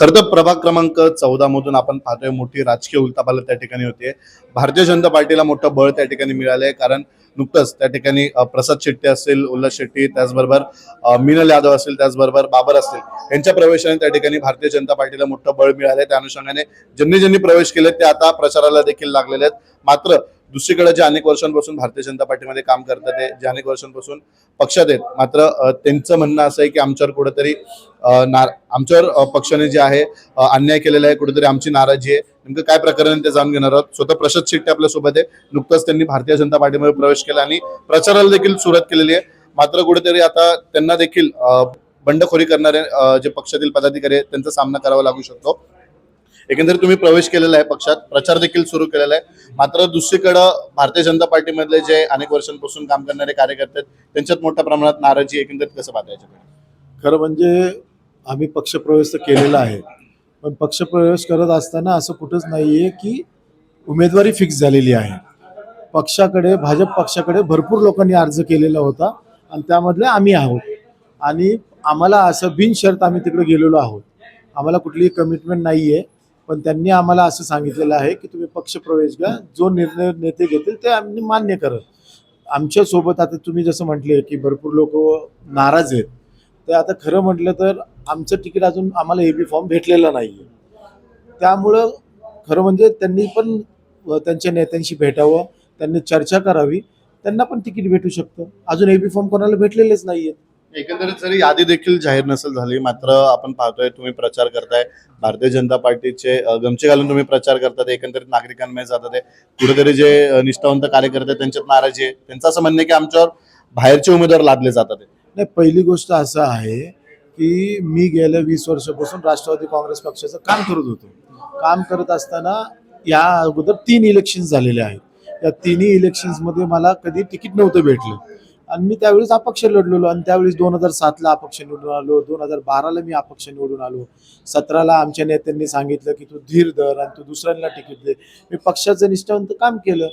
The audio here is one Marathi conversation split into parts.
खरं तर प्रभाग क्रमांक चौदा मधून आपण पाहतोय मोठी राजकीय उलथापालथ त्या ठिकाणी होते भारतीय जनता पार्टीला मोठं बळ त्या ठिकाणी मिळालंय कारण नुकतंच त्या ठिकाणी प्रसाद शेट्टी असतील उल्हास शेट्टी त्याचबरोबर मिनल यादव असतील त्याचबरोबर बाबर असतील यांच्या प्रवेशाने त्या ठिकाणी भारतीय जनता पार्टीला मोठं बळ मिळालंय. त्या अनुषंगाने ज्यांनी ज्यांनी प्रवेश केले ते आता प्रचाराला देखील लागलेले आहेत. मात्र दुसरीकडे जे अनेक वर्षांपासून भारतीय जनता पार्टीमध्ये काम करतात ते जे अनेक वर्षांपासून पक्षात आहेत. मात्र त्यांचं म्हणणं असं आहे की आमच्यावर कुठेतरी ना आमच्यावर पक्षाने जे आहे अन्याय केलेला आहे कुठेतरी आमची नाराजी आहे. नेमकं काय प्रकरण ते जाणून घेणार आहोत. स्वतः प्रसाद शेट्टी आपल्यासोबत आहे. नुकताच त्यांनी भारतीय जनता पार्टीमध्ये प्रवेश केला आणि प्रचाराला देखील सुरुवात केलेली आहे. मात्र कुठेतरी आता त्यांना देखील बंडखोरी करणारे जे पक्षातील पदाधिकारी आहेत त्यांचा सामना करावा लागू शकतो. एकंदरीत तुम्ही प्रवेश केलेला आहे पक्षात प्रचार देखील सुरू केलेला आहे. मात्र दुसरीकडं भारतीय जनता पार्टीमधले जे अनेक वर्षांपासून काम करणारे कार्यकर्ते आहेत त्यांच्यात मोठ्या प्रमाणात नाराजी एकंदरीत कसं पाहता खरं म्हणजे आम्ही पक्षप्रवेश तर केलेला आहे पण पक्षप्रवेश करत असताना असं कुठंच नाही आहे की उमेदवारी फिक्स झालेली आहे. पक्षाकडे भाजप पक्षाकडे भरपूर लोकांनी अर्ज केलेला होता आणि त्यामधले आम्ही आहोत. आणि आम्हाला असं बिनशर्त आम्ही तिकडे गेलेलो आहोत. आम्हाला कुठलीही कमिटमेंट नाही आहे पण त्यांनी आम्हाला असं सांगितलेलं आहे की तुम्ही पक्षप्रवेश घ्या जो निर्णय नेते घेतील ते आम्ही मान्य करत आमच्यासोबत आता तुम्ही जसं म्हटले की भरपूर लोक नाराज आहेत ते आता खरं म्हटलं तर आमचं तिकीट अजून आम्हाला ए बी फॉर्म भेटलेला नाही आहे त्यामुळं खरं म्हणजे त्यांनी पण त्यांच्या नेत्यांशी भेटावं त्यांनी चर्चा करावी त्यांना पण तिकीट भेटू शकतं. अजून ए बी फॉर्म कोणाला भेटलेलेच नाही आहेत एकंदरीत जरी यादी देखील जाहीर नसेल झाली मात्र आपण पाहतोय तुम्ही प्रचार करताय. भारतीय जनता पार्टीचे गमचे घालून तुम्ही प्रचार करतात एकंदरीत नागरिकांमध्ये जातात कुठेतरी जे निष्ठावंत कार्यकर्ते आहेत, त्यांच्यात नाराजी आहे. त्यांचं असं म्हणणं आहे की आमच्यावर बाहेरचे उमेदवार लादले जातात नाही पहिली गोष्ट असं आहे की मी गेल्या वीस वर्षापासून राष्ट्रवादी काँग्रेस पक्षाचं काम करत होतो. काम करत असताना या अगोदर तीन इलेक्शन्स झालेले आहेत. या तिन्ही इलेक्शन्समध्ये मला कधी तिकीट नव्हतं भेटलं. आणि मी त्यावेळेस अपक्ष लढलेलो आणि त्यावेळेस दोन हजार सातला अपक्ष निवडून आलो. दोन हजार बाराला मी अपक्ष निवडून आलो. सतराला आमच्या नेत्यांनी सांगितलं की तू धीर धर आणि तू दुसऱ्यांना तिकीट दे. मी पक्षाचं निष्ठावंत काम केलं.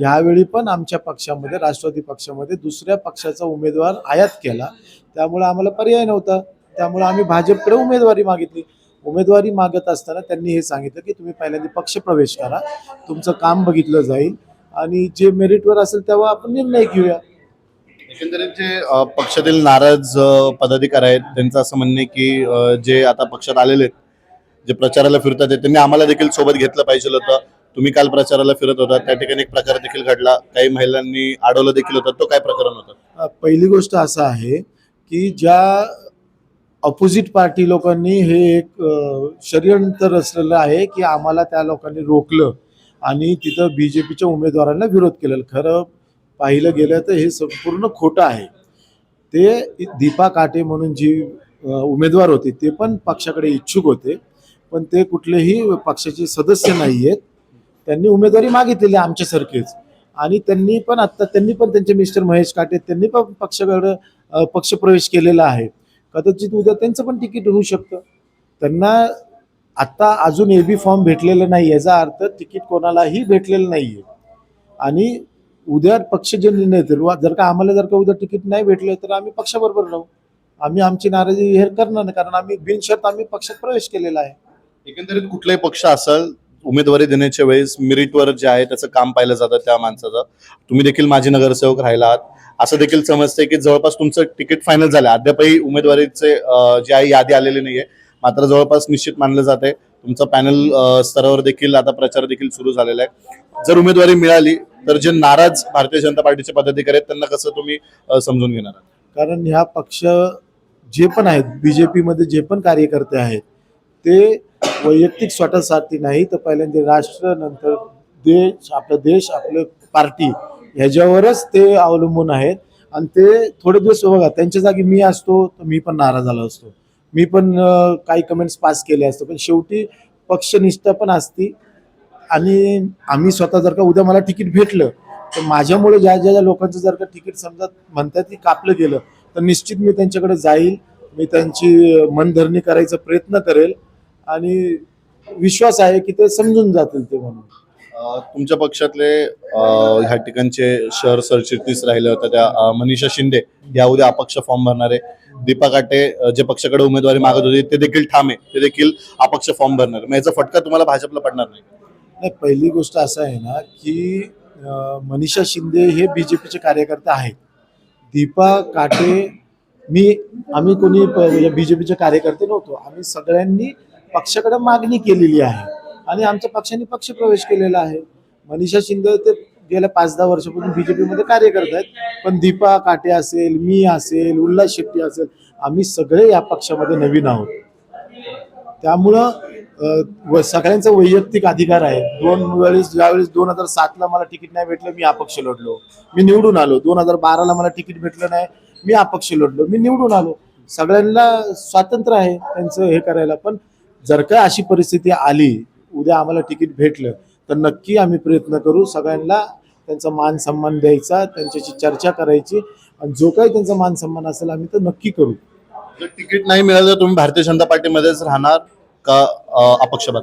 यावेळी पण आमच्या पक्षामध्ये राष्ट्रवादी पक्षामध्ये दुसऱ्या पक्षाचा उमेदवार आयात केला. त्यामुळे आम्हाला पर्याय नव्हता. त्यामुळे आम्ही भाजपकडे उमेदवारी मागितली. उमेदवारी मागत असताना त्यांनी हे सांगितलं की तुम्ही पहिल्यांदा पक्ष प्रवेश करा. तुमचं काम बघितलं जाईल. आणि जे मेरिटवर असेल तेव्हा आपण निर्णय घेऊया. एकंदरीत जे पक्षातील नाराज पदाधिकारी आहेत. त्यांचं असं म्हणणे की जे आता पक्षात आलेले आहेत जे प्रचाराला फिरतात आहेत, त्यांनी आम्हाला देखील सोबत घेतलं पाहिजे होतं. तुम्ही काल प्रचाराला फिरत होता. त्या ठिकाणी एक प्रकार देखील घडला. काही महिलांनी अडवलं देखील होतं. तो काय प्रकरण होतं? पहिली गोष्ट असं आहे की ज्या अपोजिट पार्टी लोकांनी हे एक षडयंत्र रचलेलं आहे की आम्हाला त्या लोकांनी रोखलं आणि तिथं बी जे पीच्या उमेदवारांना विरोध केलेला. खरं पाहिलं गेलं तर हे संपूर्ण खोटं आहे. ते दीपा काटे म्हणून जी उमेदवार होते ते पण पक्षाकडे इच्छुक होते. पण ते कुठलेही पक्षाचे सदस्य नाही आहेत त्यांनी उमेदवारी मागितलेली आमच्यासारखेच. आणि त्यांनी पण आत्ता त्यांनी पण त्यांचे मिस्टर महेश काटे त्यांनी पण पक्षाकडं पक्ष पक्षप्रवेश केलेला आहे. कदाचित उद्या त्यांचं पण तिकीट होऊ शकतं. त्यांना आत्ता अजून ए बी फॉर्म भेटलेलं नाही याचा अर्थ तिकीट कोणालाही भेटलेलं नाही आहे आणि उद्या पक्ष जे निर्णय घेतील, जर का आम्हाला जर का उद्या तिकीट नाही भेटलं तर आम्ही पक्षाबरोबर राहू. आम्ही आमची नाराजी हे करणार नाही कारण आम्ही बिनशर्त आम्ही पक्षात प्रवेश केलेला आहे. एकंदरीत कुठलाही पक्ष असेल उमेदवारी देण्याच्या वेळेस मिरिटवर जे आहे त्याचं काम पाहिलं जातं त्या माणसाचं. तुम्ही देखील माजी नगरसेवक राहिला आहात असं देखील समजतंय की जवळपास तुमचं तिकीट फायनल झालं अद्यापही उमेदवारीचे जे आहे यादी आलेली नाहीये. मात्र जवळपास निश्चित मानलं जात आहे तुमचा पॅनल स्तरावर देखील आता प्रचार देखील सुरू झालेला आहे. जर उमेदवारी मिळाली तर जे नाराज भारतीय जनता पार्टीचे पदाधिकारी आहेत त्यांना कसं तुम्ही समजून घेणार कारण ह्या पक्ष जे पण आहेत बी जे पीमध्ये जे पण कार्यकर्ते आहेत ते वैयक्तिक स्वतःसाठी नाही तर पहिल्यांदा राष्ट्र नंतर देश आपला देश आपलं पार्टी ह्याच्यावरच ते अवलंबून आहेत. आणि ते थोडे दिवस बघा त्यांच्या जागी मी असतो तर मी पण नाराज झालो असतो. मी पण काही कमेंट्स पास केले असतो पण शेवटी पक्षनिष्ठा पण असती. आणि आम्ही स्वतः जर का उद्या मला तिकीट भेटलं तर माझ्यामुळे ज्या ज्या ज्या लोकांचं जर का तिकीट समजा म्हणतात की कापलं गेलं तर निश्चित मी त्यांच्याकडे जाईल मी त्यांची मनधरणी करायचा प्रयत्न करेल आणि विश्वास आहे की ते समजून जातील ते म्हणून. तुमच्या पक्षातले ह्या ठिकाणचे शहर सरचिटणीस राहिले होते त्या मनीषा शिंदे या उद्या अपक्ष फॉर्म भरणारे. दीपा काटे जे पक्षाकडे उमेदवारी मागत होते ते देखील ठामे ते देखील अपक्ष फॉर्म भरणार. मग याचा फटका तुम्हाला भाजपला पडणार नाही. नाही पहिली गोष्ट असं आहे ना की मनीषा शिंदे हे बी जे पीचे कार्यकर्ते आहेत. दीपा काटे मी आम्ही कोणी बी जे म्हणजे पीचे कार्यकर्ते नव्हतो. आम्ही सगळ्यांनी पक्षाकडे मागणी केलेली आहे. आणि आमच्या पक्षाने पक्ष प्रवेश केलेला आहे. मनीषा शिंदे ते गेल्या पाच दहा वर्षापासून बीजेपीमध्ये कार्य करत आहेत. पण दीपा काटे असेल मी असेल उल्हास शेट्टी असेल आम्ही सगळे या पक्षामध्ये नवीन आहोत. त्यामुळं व सगळ्यांचा वैयक्तिक अधिकार आहे. दोन वेळेस ज्यावेळेस दोन हजार सातला मला तिकीट नाही भेटलं मी अपक्ष लढलो. मी निवडून आलो. दोन हजार बाराला मला तिकीट भेटलं नाही मी अपक्ष लढलो. मी निवडून आलो. सगळ्यांना स्वातंत्र्य आहे त्यांचं हे करायला. पण जर का अशी परिस्थिती आली उद्या आम्हाला तिकीट भेटलं तर नक्की आम्ही प्रयत्न करू सगळ्यांना त्यांचा मान सन्मान द्यायचा त्यांच्याशी चर्चा करायची. आणि जो काही त्यांचा मान सन्मान असेल आम्ही तर नक्की करू. जर तिकीट नाही मिळालं तर तुम्ही भारतीय जनता पार्टीमध्येच राहणार. का अपक्ष बनणार?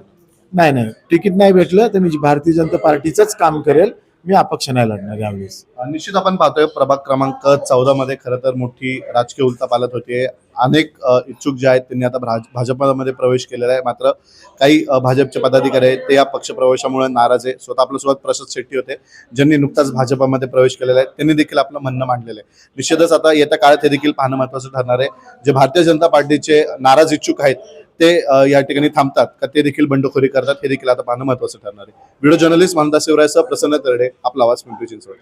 नाही नाही. तिकीट नाही भेटलं तर मी भारतीय जनता पार्टीचंच काम करेल. मी अपक्ष नाही लढणार यावेळेस. निश्चित आपण पाहतोय प्रभाग क्रमांक चौदा मध्ये खरं तर मोठी राजकीय उलथापालट होते. अनेक इच्छुक जे आहेत त्यांनी आता भाज- भाजपमध्ये प्रवेश केलेला आहे. मात्र काही भाजपचे पदाधिकारी आहेत ते या पक्ष प्रवेशामुळे नाराज आहे. स्वतः आपल्यासोबत प्रसाद शेट्टी होते ज्यांनी नुकताच भाजपमध्ये प्रवेश केलेला आहे. त्यांनी देखील आपलं म्हणणं मांडलेलं आहे. निश्चितच आता येत्या काळात हे देखील पाहणं महत्वाचं ठरणार आहे. जे भारतीय जनता पार्टीचे नाराज इच्छुक आहेत ते या ठिकाणी थांबतात का ते देखील बंडखोरी करतात हे देखील आता पाहणं महत्वाचं ठरणार आहे. व्हिडिओ जर्नलिस्ट मानदा शिवरायसह प्रसन्न तरडे आपला आवाज पिंपरी चिंचवड.